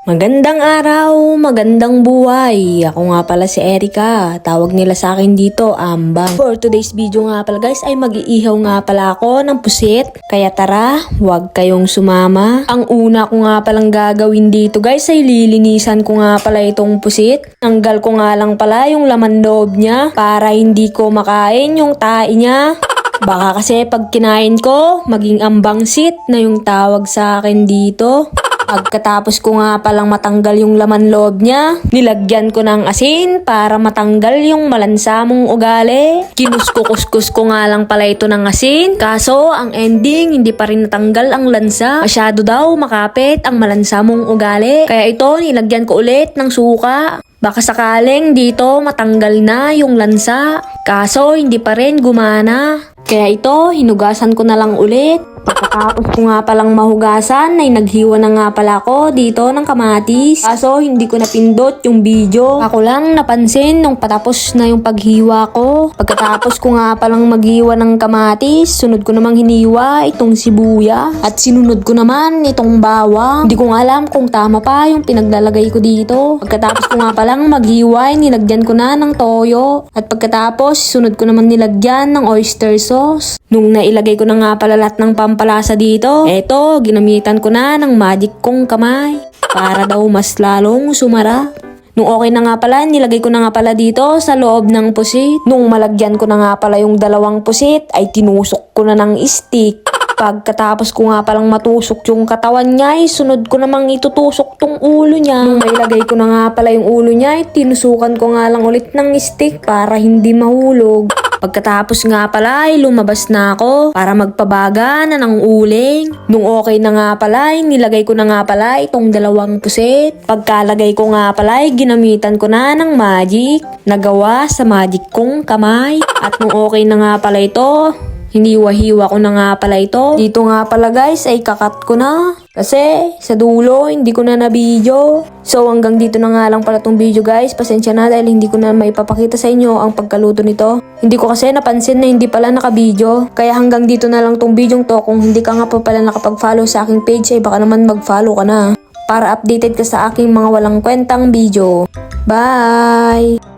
Magandang araw, magandang buhay. Ako nga pala si Erika. Tawag nila sa akin dito, Ambang. For today's video nga pala guys ay mag-iihaw nga pala ako ng pusit. Kaya tara, huwag kayong sumama. Ang una ko nga palang gagawin dito guys ay lilinisan ko nga pala itong pusit. Tanggal ko nga lang pala yung laman loob niya para hindi ko makain yung tae niya. Baka kasi pag kinain ko, maging ambangsit na yung tawag sa akin dito. Pagkatapos ko nga palang matanggal yung laman loob niya, nilagyan ko ng asin para matanggal yung malansamong ugali. Kinuskukuskus ko nga lang pala ito ng asin, kaso ang ending hindi pa rin natanggal ang lansa. Masyado daw makapit ang malansamong ugali. Kaya ito nilagyan ko ulit ng suka. Baka sakaling dito matanggal na yung lansa. Kaso hindi pa rin gumana. Kaya ito, hinugasan ko na lang ulit. Pagkatapos ko nga palang mahugasan, ay naghiwa na nga pala ako dito ng kamatis. Kaso hindi ko napindot yung video. Ako lang napansin nung patapos na yung paghiwa ko. Pagkatapos ko nga palang maghiwa ng kamatis, sunod ko namang hiniwa itong sibuya. At sinunod ko naman itong bawang. Hindi ko nga alam kung tama pa yung pinaglalagay ko dito. Pagkatapos ko nga palang maghiwa, nilagyan ko na ng toyo. At pagkatapos, sunod ko naman nilagyan ng oyster sauce. Nung nailagay ko na nga pala lahat ng pampalasa dito, eto, ginamitan ko na ng magic kong kamay. Para daw mas lalong sumara. Nung okay na nga pala, nilagay ko na nga pala dito sa loob ng pusit. Nung malagyan ko na nga pala yung dalawang pusit, ay tinusok ko na ng stick. Pagkatapos ko nga palang matusok yung katawan niya, ay sunod ko namang itutusok tong ulo niya. Nung mailagay ko na nga pala yung ulo niya, ay tinusukan ko nga lang ulit ng stick para hindi mahulog. Pagkatapos nga pala ay lumabas na ako para magpabaga na ng uling. Nung okay na nga pala ay nilagay ko na nga pala itong dalawang pusit. Pagkalagay ko nga pala ay ginamitan ko na ng magic. Nagawa sa magic kong kamay. At nung okay na nga pala ito, Hiniwa-hiwa ko na nga pala ito. Dito nga pala guys ay kakat ko na. Kasi sa dulo hindi ko na na-video. So hanggang dito na nga lang pala tong video guys. Pasensya na dahil hindi ko na maipapakita sa inyo ang pagkaluto nito. Hindi ko kasi napansin na hindi pala naka-video. Kaya hanggang dito na lang tong video to. Kung hindi ka nga pa pala nakapag-follow sa aking page ay baka naman mag-follow ka na. Para updated ka sa aking mga walang kwentang video. Bye!